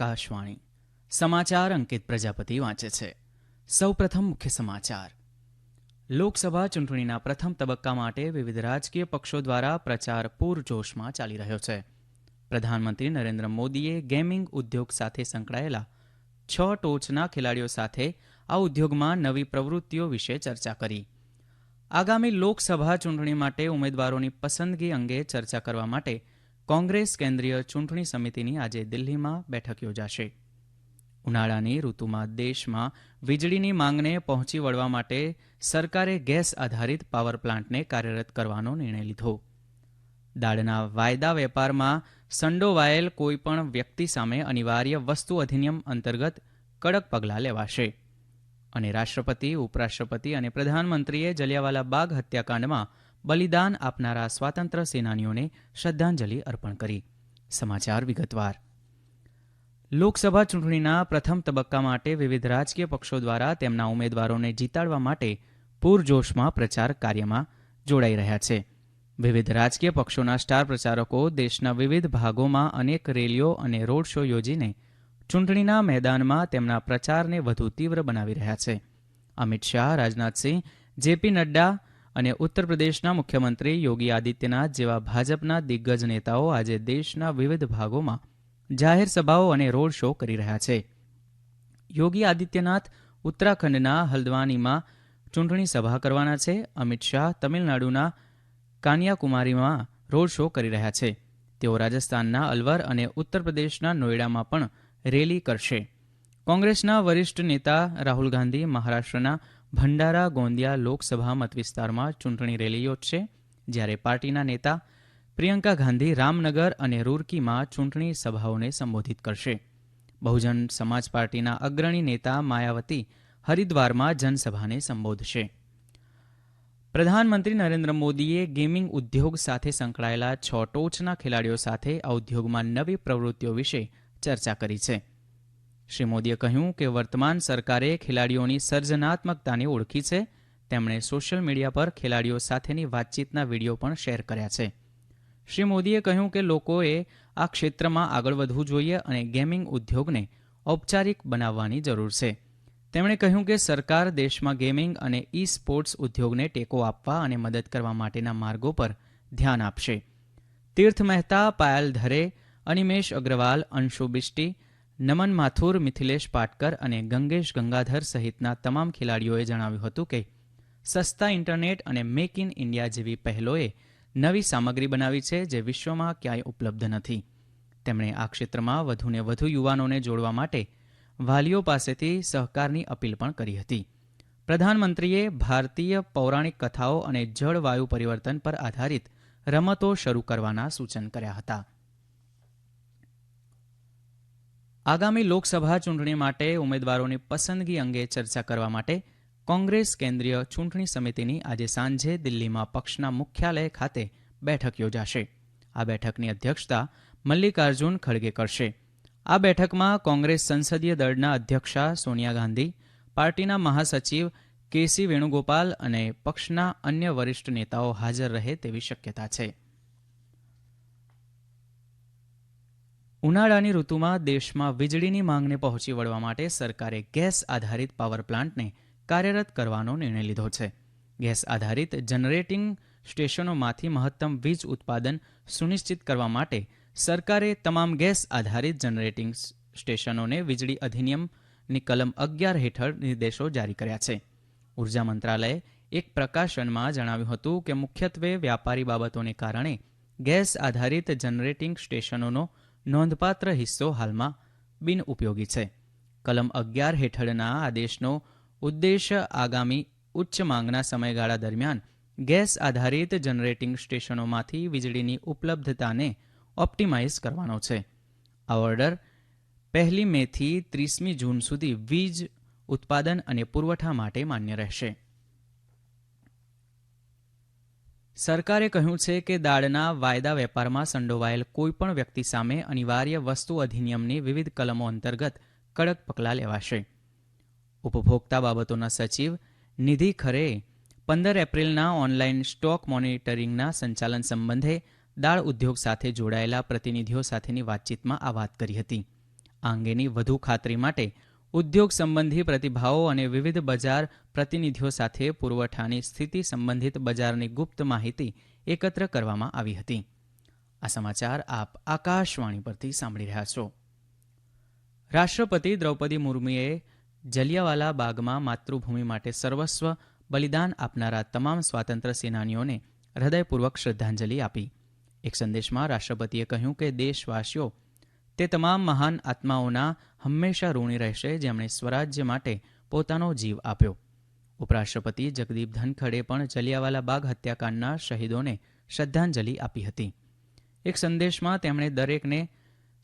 આકાશવાણી. સમાચાર અંકિત પ્રજાપતિ વાંચે છે. સૌપ્રથમ મુખ્ય સમાચાર. લોકસભા ચૂંટણીના પ્રથમ તબક્કા માટે વિવિધ રાજકીય પક્ષો દ્વારા પ્રચાર પૂરજોશમાં ચાલી રહ્યો છે. પ્રધાનમંત્રી નરેન્દ્ર મોદીએ ગેમિંગ ઉદ્યોગ સાથે સંકળાયેલા છ ટોચના ખેલાડીઓ સાથે આ ઉદ્યોગમાં નવી પ્રવૃત્તિઓ વિશે ચર્ચા કરી. આગામી લોકસભા ચૂંટણી માટે ઉમેદવારોની પસંદગી અંગે ચર્ચા કરવા માટે કોંગ્રેસ કેન્દ્રીય ચૂંટણી સમિતિની આજે દિલ્હીમાં બેઠક યોજાશે. ઉનાળાની ઋતુમાં દેશમાં વીજળીની માંગને પહોંચી વળવા માટે સરકારે ગેસ આધારિત પાવર પ્લાન્ટને કાર્યરત કરવાનો નિર્ણય લીધો. દાળના વાયદા વેપારમાં સંડોવાયેલ કોઈપણ વ્યક્તિ સામે અનિવાર્ય વસ્તુ અધિનિયમ અંતર્ગત કડક પગલાં લેવાશે. અને રાષ્ટ્રપતિ, ઉપરાષ્ટ્રપતિ અને પ્રધાનમંત્રીએ જલિયાવાલા બાગ હત્યાકાંડમાં બલિદાન આપનારા સ્વાતંત્ર્ય સેનાનીઓને શ્રદ્ધાંજલિ અર્પણ કરી. સમાચાર વિગતવાર. લોકસભા ચૂંટણીના પ્રથમ તબક્કા માટે વિવિધ રાજકીય પક્ષો દ્વારા તેમના ઉમેદવારોને જીતાડવા માટે પૂરજોશમાં પ્રચાર કાર્યમાં જોડાઈ રહ્યા છે. વિવિધ રાજકીય પક્ષોના સ્ટાર પ્રચારકો દેશના વિવિધ ભાગોમાં અનેક રેલીઓ અને રોડ શો યોજીને ચૂંટણીના મેદાનમાં તેમના પ્રચારને વધુ તીવ્ર બનાવી રહ્યા છે. અમિત શાહ, રાજનાથસિંહ, જેપી નડ્ડા અને ઉત્તર પ્રદેશના મુખ્યમંત્રી યોગી આદિત્યનાથ જેવા ભાજપના દિગ્ગજ નેતાઓ આજે દેશના વિવિધ ભાગોમાં જાહેર સભાઓ અને રોડ શો કરી રહ્યા છે. યોગી આદિત્યનાથ ઉત્તરાખંડના હલ્દવાનીમાં ચૂંટણી સભા કરવાના છે. અમિત શાહ તમિલનાડુના કાન્યાકુમારીમાં રોડ શો કરી રહ્યા છે. તેઓ રાજસ્થાનના અલવર અને ઉત્તર પ્રદેશના નોઈડામાં પણ રેલી કરશે. કોંગ્રેસના વરિષ્ઠ નેતા રાહુલ ગાંધી મહારાષ્ટ્રના ભંડારા ગોંદિયા લોકસભા મતવિસ્તારમાં ચૂંટણી રેલી યોજશે. જ્યારે પાર્ટીના નેતા પ્રિયંકા ગાંધી રામનગર અને રૂરકીમાં ચૂંટણી સભાઓને સંબોધિત કરશે. બહુજન સમાજ પાર્ટીના અગ્રણી નેતા માયાવતી હરિદ્વારમાં જનસભાને સંબોધશે. પ્રધાનમંત્રી નરેન્દ્ર મોદીએ ગેમિંગ ઉદ્યોગ સાથે સંકળાયેલા છ ટોચના ખેલાડીઓ સાથે આ ઉદ્યોગમાં નવી પ્રવૃત્તિઓ વિશે ચર્ચા કરી છે. શ્રી મોદીએ કહ્યું કે વર્તમાન સરકારે ખેલાડીઓની સર્જનાત્મકતાને ઓળખી છે. તેમણે સોશિયલ મીડિયા પર ખેલાડીઓ સાથેની વાતચીતના વીડિયો પણ શેર કર્યા છે. શ્રી મોદીએ કહ્યું કે લોકોએ આ ક્ષેત્રમાં આગળ વધવું જોઈએ અને ગેમિંગ ઉદ્યોગને ઔપચારિક બનાવવાની જરૂર છે. તેમણે કહ્યું કે સરકાર દેશમાં ગેમિંગ અને ઈ સ્પોર્ટ્સ ઉદ્યોગને ટેકો આપવા અને મદદ કરવા માટેના માર્ગો પર ધ્યાન આપશે. તીર્થ મહેતા, પાયલ ધરે, અનિમેશ અગ્રવાલ, અંશુ બિષ્ટી નમન માથુર, મિથિલેશ પાટકર અને ગંગેશ ગંગાધર સહિતના તમામ ખેલાડીઓએ જણાવ્યું હતું કે, સસ્તા ઇન્ટરનેટ અને મેક ઇન ઇન્ડિયા જેવી પહેલોએ નવી સામગ્રી બનાવી છે જે વિશ્વમાં ક્યાંય ઉપલબ્ધ નથી. તેમણે આ ક્ષેત્રમાં વધુને વધુ યુવાનોને જોડવા માટે વાલીઓ પાસેથી સહકારની અપીલ પણ કરી હતી. પ્રધાનમંત્રીએ ભારતીય પૌરાણિક કથાઓ અને જળવાયુ પરિવર્તન પર આધારિત રમતો શરૂ કરવાના સૂચન કર્યા હતા. આગામી લોકસભા ચૂંટણી માટે ઉમેદવારોની પસંદગી અંગે ચર્ચા કરવા માટે કોંગ્રેસ કેન્દ્રીય ચૂંટણી સમિતિની આજે સાંજે દિલ્હીમાં પક્ષના મુખ્યાલય ખાતે બેઠક યોજાશે. આ બેઠકની અધ્યક્ષતા મલ્લિકાર્જુન ખડગે કરશે. આ બેઠકમાં કોંગ્રેસ સંસદીય દળના અધ્યક્ષા સોનિયા ગાંધી, પાર્ટીના મહાસચિવ કેસી વેણુગોપાલ અને પક્ષના અન્ય વરિષ્ઠ નેતાઓ હાજર રહે તેવી શક્યતા છે. ઉનાળાની ઋતુમાં દેશમાં વીજળીની માંગને પહોંચી વળવા માટે સરકારે ગેસ આધારિત પાવર પ્લાન્ટને કાર્યરત કરવાનો નિર્ણય લીધો છે. ગેસ આધારિત જનરેટિંગ સ્ટેશનોમાંથી મહત્તમ વીજ ઉત્પાદન સુનિશ્ચિત કરવા માટે સરકારે તમામ ગેસ આધારિત જનરેટિંગ સ્ટેશનોને વીજળી અધિનિયમની કલમ અગિયાર હેઠળ નિર્દેશો જારી કર્યા છે. ઊર્જા મંત્રાલયે એક પ્રકાશનમાં જણાવ્યું હતું કે મુખ્યત્વે વ્યાપારી બાબતોને કારણે ગેસ આધારિત જનરેટિંગ સ્ટેશનોનો નોંધપાત્ર હિસ્સો હાલમાં બિનઉપયોગી છે. કલમ અગિયાર હેઠળના આદેશનો ઉદ્દેશ આગામી ઉચ્ચ માંગના સમયગાળા દરમિયાન ગેસ આધારિત જનરેટિંગ સ્ટેશનોમાંથી વીજળીની ઉપલબ્ધતાને ઓપ્ટિમાઇઝ કરવાનો છે. આ ઓર્ડર પહેલી મેથી ત્રીસમી જૂન સુધી વીજ ઉત્પાદન અને પુરવઠા માટે માન્ય રહેશે. સરકારે કહ્યું છે કે દાળના વાયદા વેપારમાં સંડોવાયેલ કોઈપણ વ્યક્તિ સામે અનિવાર્ય વસ્તુ અધિનિયમની વિવિધ કલમો અંતર્ગત કડક પગલાં લેવાશે. ઉપભોક્તા બાબતોના સચિવ નિધિ ખરેએ પંદર એપ્રિલના ઓનલાઈન સ્ટોક મોનિટરિંગના સંચાલન સંબંધે દાળ ઉદ્યોગ સાથે જોડાયેલા પ્રતિનિધિઓ સાથેની વાતચીતમાં આ વાત કરી હતી. આ અંગેની વધુ ખાતરી માટે ઉદ્યોગ સંબંધી પ્રતિભાવો અને વિવિધ બજાર પ્રતિનિધિઓ સાથે પુરવઠાની સ્થિતિ સંબંધિત બજારની ગુપ્ત માહિતી એકત્ર કરવામાં આવી હતી. આ સમાચાર આપ આકાશવાણી પરથી સાંભળી રહ્યા છો. રાષ્ટ્રપતિ દ્રૌપદી મુર્મુએ જલિયાવાલા બાગમાં માતૃભૂમિ માટે સર્વસ્વ બલિદાન આપનારા તમામ સ્વાતંત્ર્ય સેનાનીઓને હૃદયપૂર્વક શ્રદ્ધાંજલિ આપી. એક સંદેશમાં રાષ્ટ્રપતિએ કહ્યું કે દેશવાસીઓ તે તમામ મહાન આત્માઓના હંમેશા ઋણી રહેશે જેમણે સ્વરાજ્ય માટે પોતાનો જીવ આપ્યો. ઉપરાષ્ટ્રપતિ જગદીપ ધનખડે પણ જલિયાવાલા બાગ હત્યાકાંડના શહીદોને શ્રદ્ધાંજલિ આપી હતી. એક સંદેશમાં તેમણે દરેકને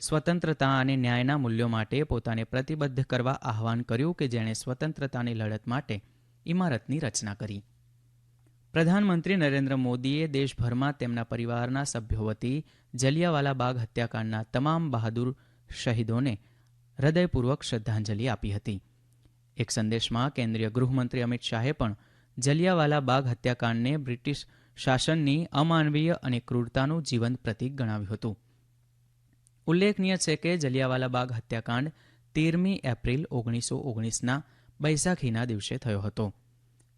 સ્વતંત્રતા અને ન્યાયના મૂલ્યો માટે પોતાને પ્રતિબદ્ધ કરવા આહવાન કર્યું કે જેણે સ્વતંત્રતાની લડત માટે ઇમારતની રચના કરી. પ્રધાનમંત્રી નરેન્દ્ર મોદીએ દેશભરમાં તેમના પરિવારના સભ્યો વતી જલિયાવાલા બાગ હત્યાકાંડના તમામ બહાદુર શહીદોને હૃદયપૂર્વક શ્રદ્ધાંજલિ આપી હતી. એક સંદેશમાં કેન્દ્રીય ગૃહમંત્રી અમિત શાહે પણ જલિયાવાલા બાગ હત્યાકાંડને બ્રિટિશ શાસનની અમાનવીય અને ક્રૂરતાનું જીવંત પ્રતીક ગણાવ્યું હતું. ઉલ્લેખનીય છે કે જલિયાવાલા બાગ હત્યાકાંડ તેરમી એપ્રિલ ઓગણીસો ઓગણીસના બૈસાખીના દિવસે થયો હતો.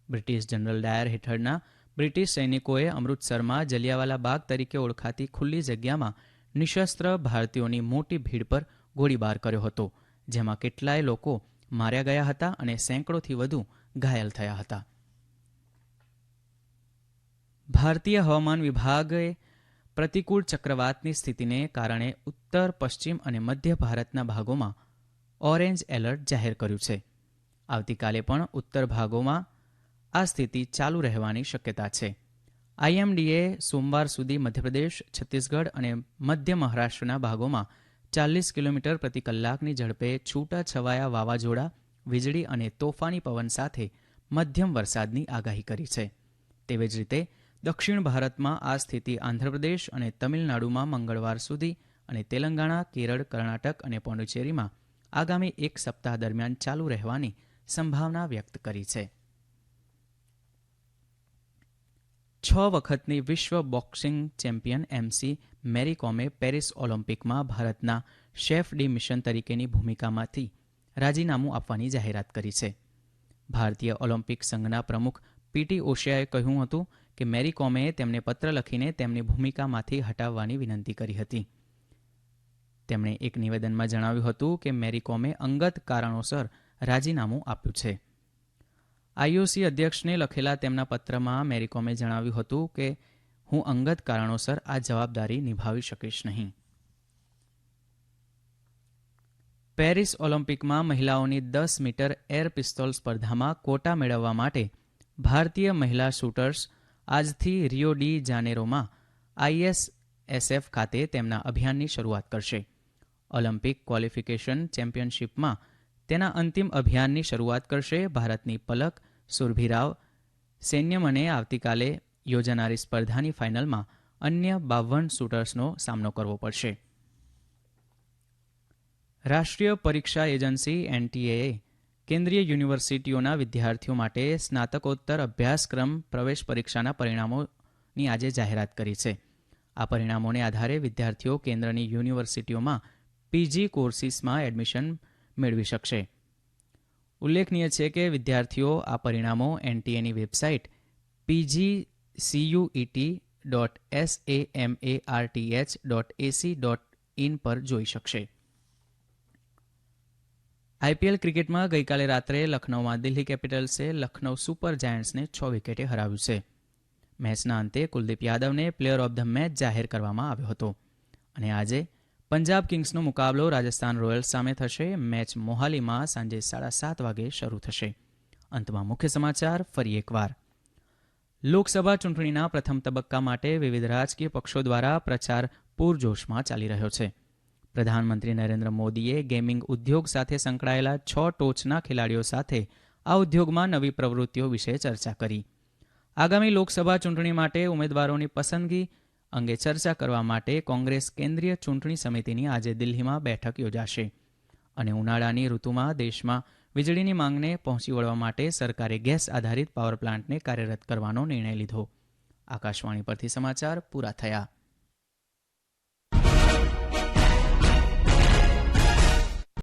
બ્રિટિશ જનરલ ડાયર હેઠળના બ્રિટિશ સૈનિકોએ અમૃતસરમાં જલિયાવાલા બાગ તરીકે ઓળખાતી ખુલ્લી જગ્યામાં નિશસ્ત્ર ભારતીયોની મોટી ભીડ પર ગોળીબાર કર્યો હતો, જેમાં કેટલાય લોકો માર્યા ગયા હતા અને સેંકડોથી વધુ ઘાયલ થયા હતા. ભારતીય હવામાન વિભાગે પ્રતિકૂળ ચક્રવાતની સ્થિતિને કારણે ઉત્તર, પશ્ચિમ અને મધ્ય ભારતના ભાગોમાં ઓરેન્જ એલર્ટ જાહેર કર્યું છે. આવતીકાલે પણ ઉત્તર ભાગોમાં આ સ્થિતિ ચાલુ રહેવાની શક્યતા છે. આઈએમડીએ સોમવાર સુધી મધ્યપ્રદેશ, છત્તીસગઢ અને મધ્ય મહારાષ્ટ્રના ભાગોમાં ચાલીસ કિલોમીટર પ્રતિ કલાકની ઝડપે છૂટા છવાયા વાવાઝોડા, વીજળી અને તોફાની પવન સાથે મધ્યમ વરસાદની આગાહી કરી છે. તેવી જ રીતે, દક્ષિણ ભારતમાં આ સ્થિતિ આંધ્રપ્રદેશ અને તમિલનાડુમાં મંગળવાર સુધી અને તેલંગાણા, કેરળ, કર્ણાટક અને પોંડિચેરીમાં આગામી એક સપ્તાહ દરમિયાન ચાલુ રહેવાની સંભાવના વ્યક્ત કરી છે. છ વખતની વિશ્વ બોક્સિંગ ચેમ્પિયન એમસી મેરી કોમે પેરિસ ઓલિમ્પિકમાં ભારતના શેફ ડી મિશન તરીકેની ભૂમિકામાંથી રાજીનામું આપવાની જાહેરાત કરી છે. ભારતીય ઓલિમ્પિક સંઘના પ્રમુખ પીટી ઓશિયાએ કહ્યું હતું કે મેરી કોમેએ તેમને પત્ર લખીને તેમની ભૂમિકામાંથી હટાવવાની વિનંતી કરી હતી. તેમણે એક નિવેદનમાં જણાવ્યું હતું કે મેરી કોમે અંગત કારણોસર રાજીનામું આપ્યું છે. આઈઓસી અધ્યક્ષને લખેલા તેમના પત્રમાં મેરીકોમે જણાવ્યું હતું કે, હું અંગત કારણોસર આ જવાબદારી નિભાવી શકીશ નહીં. પેરિસ ઓલિમ્પિકમાં મહિલાઓની દસ મીટર એર પિસ્તોલ સ્પર્ધામાં કોટા મેળવવા માટે ભારતીય મહિલા શૂટર્સ આજથી રિયો ડી જાનેરોમાં આઈએસએસએફ ખાતે તેમના અભિયાનની શરૂઆત કરશે. ઓલિમ્પિક ક્વોલિફિકેશન ચેમ્પિયનશિપમાં તેના અંતિમ અભિયાનની શરૂઆત કરશે ભારતની પલક સુરભીરાવ સૈન્યમને આવતીકાલે યોજાનારી સ્પર્ધાની ફાઇનલમાં અન્ય બાવન શૂટર્સનો સામનો કરવો પડશે. રાષ્ટ્રીય પરીક્ષા એજન્સી એનટીએએ કેન્દ્રીય યુનિવર્સિટીઓના વિદ્યાર્થીઓ માટે સ્નાતકોત્તર અભ્યાસક્રમ પ્રવેશ પરીક્ષાના પરિણામોની આજે જાહેરાત કરી છે. આ પરિણામોને આધારે વિદ્યાર્થીઓ કેન્દ્રની યુનિવર્સિટીઓમાં પીજી કોર્સિસમાં એડમિશન મેળવી શકશે. ઉલ્લેખનીય છે કે વિદ્યાર્થીઓ આ પરિણામો એનટીએની website PG CUET dot S A M A R T H dot AC dot in પર જોઈ શકશે. આઈપીએલ ક્રિકેટમાં ગઈકાલે રાત્રે લખનૌમાં દિલ્હી કેપિટલ્સે લખનૌ સુપર જાયન્ટ્સને છ વિકેટે હરાવ્યું છે. મેચના અંતે કુલદીપ યાદવને પ્લેયર ઓફ ધ મેચ જાહેર કરવામાં આવ્યો હતો. અને આજે પંજાબ કિંગ્સનો મુકાબલો રાજસ્થાન રોયલ્સ સામે થશે. મેચ મોહાલીમાં સાંજે સાડા સાત વાગે શરૂ થશે. અંતમાં મુખ્ય સમાચાર ફરી એકવાર. લોકસભા ચૂંટણીના પ્રથમ તબક્કા માટે વિવિધ રાજકીય પક્ષો દ્વારા પ્રચાર પૂરજોશમાં ચાલી રહ્યો છે. પ્રધાનમંત્રી નરેન્દ્ર મોદીએ ગેમિંગ ઉદ્યોગ સાથે સંકળાયેલા છ ટોચના ખેલાડીઓ સાથે આ ઉદ્યોગમાં નવી પ્રવૃત્તિઓ વિશે ચર્ચા કરી. આગામી લોકસભા ચૂંટણી માટે ઉમેદવારોની પસંદગી અંગે ચર્ચા કરવા માટે કોંગ્રેસ કેન્દ્રીય ચૂંટણી સમિતિની આજે દિલ્હીમાં બેઠક યોજાશે. અને ઉનાળાની ઋતુમાં દેશમાં વીજળીની માંગને પહોંચી વળવા માટે સરકારે ગેસ આધારિત પાવર પ્લાન્ટને કાર્યરત કરવાનો નિર્ણય લીધો. આકાશવાણી પરથી સમાચાર પૂરા થયા.